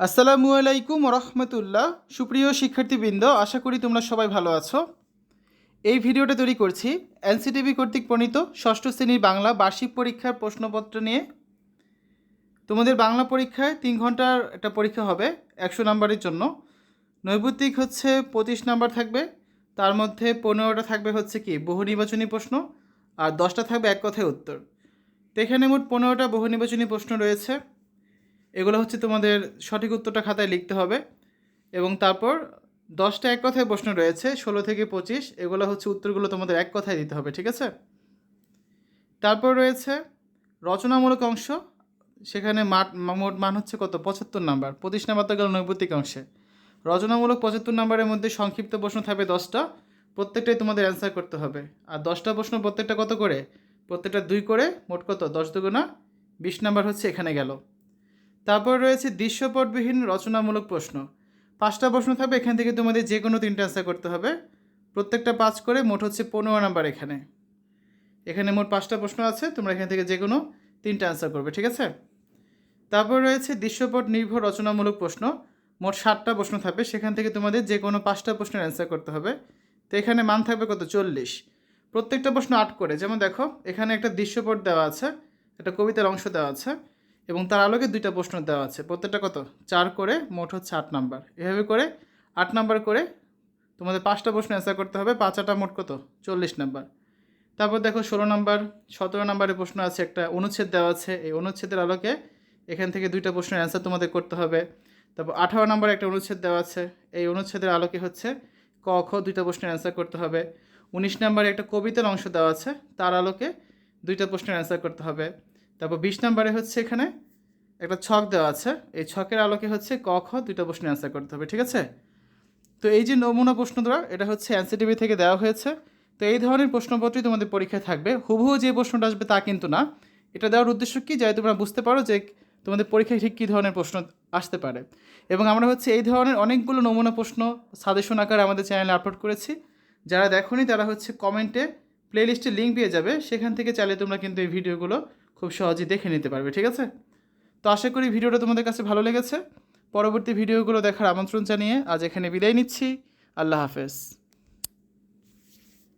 আসসালামু আলাইকুম রহমতুল্লাহ সুপ্রিয় শিক্ষার্থীবৃন্দ, আশা করি তোমরা সবাই ভালো আছো। এই ভিডিওটা তৈরি করছি এনসিটিভি কর্তৃক প্রণীত ষষ্ঠ শ্রেণির বাংলা বার্ষিক পরীক্ষার প্রশ্নপত্র নিয়ে। তোমাদের বাংলা পরীক্ষায় তিন ঘণ্টার একটা পরীক্ষা হবে একশো নাম্বারের জন্য। নৈবত্তিক হচ্ছে পঁচিশ নাম্বার থাকবে, তার মধ্যে পনেরোটা থাকবে হচ্ছে কি বহু নির্বাচনী প্রশ্ন, আর দশটা থাকবে এক কথায় উত্তর। তো এখানে মোট পনেরোটা বহু নির্বাচনী প্রশ্ন রয়েছে। এগুলো হচ্ছে তোমাদের সঠিক উত্তরটা খাতায় লিখতে হবে। এবং তারপর দশটা এক কথায় প্রশ্ন রয়েছে, ষোলো থেকে পঁচিশ, এগুলো হচ্ছে উত্তরগুলো তোমাদের এক কথায় দিতে হবে, ঠিক আছে? তারপর রয়েছে রচনামূলক অংশ, সেখানে মাঠ, মোট মান হচ্ছে কত? পঁচাত্তর নাম্বার, পঁচিশ নাম্বার তো গেল নৈবতিক অংশে। রচনামূলক পঁচাত্তর নাম্বারের মধ্যে সংক্ষিপ্ত প্রশ্ন থাকবে দশটা, প্রত্যেকটাই তোমাদের অ্যান্সার করতে হবে। আর দশটা প্রশ্ন প্রত্যেকটা কত করে? প্রত্যেকটা দুই করে, মোট কত? দশ দুগুণা বিশ নাম্বার হচ্ছে এখানে গেল। তারপর রয়েছে দৃশ্যপটবিহীন রচনামূলক প্রশ্ন। পাঁচটা প্রশ্ন থাকবে, এখান থেকে তোমাদের যে কোনো তিনটা অ্যান্সার করতে হবে। প্রত্যেকটা পাঁচ করে মোট হচ্ছে পনেরো নাম্বার এখানে। এখানে মোট পাঁচটা প্রশ্ন আছে, তোমরা এখান থেকে যে কোনো তিনটা অ্যান্সার করবে, ঠিক আছে? তারপর রয়েছে দৃশ্যপট নির্ভর রচনামূলক প্রশ্ন, মোট ষাটটা প্রশ্ন থাকবে, সেখান থেকে তোমাদের যে কোনো পাঁচটা প্রশ্নের অ্যান্সার করতে হবে। তো এখানে মান থাকবে কত? চল্লিশ। প্রত্যেকটা প্রশ্ন আট করে, যেমন দেখো, এখানে একটা দৃশ্যপট দেওয়া আছে, একটা কবিতার অংশ দেওয়া আছে। এবং তার আলোকে দুইটা প্রশ্ন দেওয়া আছে। প্রত্যেকটা কত? চার করে মোট হচ্ছে আট নাম্বার। এভাবে করে আট নাম্বার করে তোমাদের পাঁচটা প্রশ্ন অ্যান্সার করতে হবে। পাঁচ আটা মোট কত? চল্লিশ নাম্বার। তারপর দেখো ষোলো নাম্বার, সতেরো নাম্বারের প্রশ্ন আছে, একটা অনুচ্ছেদ দেওয়া আছে। এই অনুচ্ছেদের আলোকে এখান থেকে দুইটা প্রশ্নের অ্যান্সার তোমাদের করতে হবে। তারপর আঠারো নাম্বার একটা অনুচ্ছেদ দেওয়া আছে। এই অনুচ্ছেদের আলোকে হচ্ছে ক, খ দুইটা প্রশ্নের অ্যান্সার করতে হবে। উনিশ নাম্বারে একটা কবিতার অংশ দেওয়া আছে। তার আলোকে দুইটা প্রশ্নের অ্যান্সার করতে হবে। তারপর বিশ নাম্বারে হচ্ছে এখানে একটা ছক দেওয়া আছে। এই ছকের আলোকে হচ্ছে ক, খ দুইটা প্রশ্নের অ্যান্সার করতে হবে, ঠিক আছে? তো এই যে নমুনা প্রশ্ন দেওয়া এটা হচ্ছে এনসিটিভি থেকে দেওয়া হয়েছে। তো এই ধরনের প্রশ্নপত্রই তোমাদের পরীক্ষায় থাকবে। হুবহু যে প্রশ্নটা আসবে তা কিন্তু না। এটা দেওয়ার উদ্দেশ্য কী? যাতে তোমরা বুঝতে পারো যে তোমাদের পরীক্ষায় ঠিক কী ধরনের প্রশ্ন আসতে পারে। এবং আমরা হচ্ছে এই ধরনের অনেকগুলো নমুনা প্রশ্ন সাজেশন আকারে আমাদের চ্যানেলে আপলোড করেছি। যারা দেখোনি, তারা হচ্ছে কমেন্টে প্লেলিস্টে লিঙ্ক পেয়ে যাবে। সেখান থেকে চাইলে তোমরা কিন্তু এই ভিডিওগুলো খুব সহজেই দেখে নিতে পারবে, ঠিক আছে? তো আশা করি ভিডিওটা তোমাদের কাছে ভালো লেগেছে। পরবর্তী ভিডিওগুলো দেখার আমন্ত্রণ জানিয়ে আজ এখানে বিদায় নিচ্ছি। আল্লাহ হাফেজ।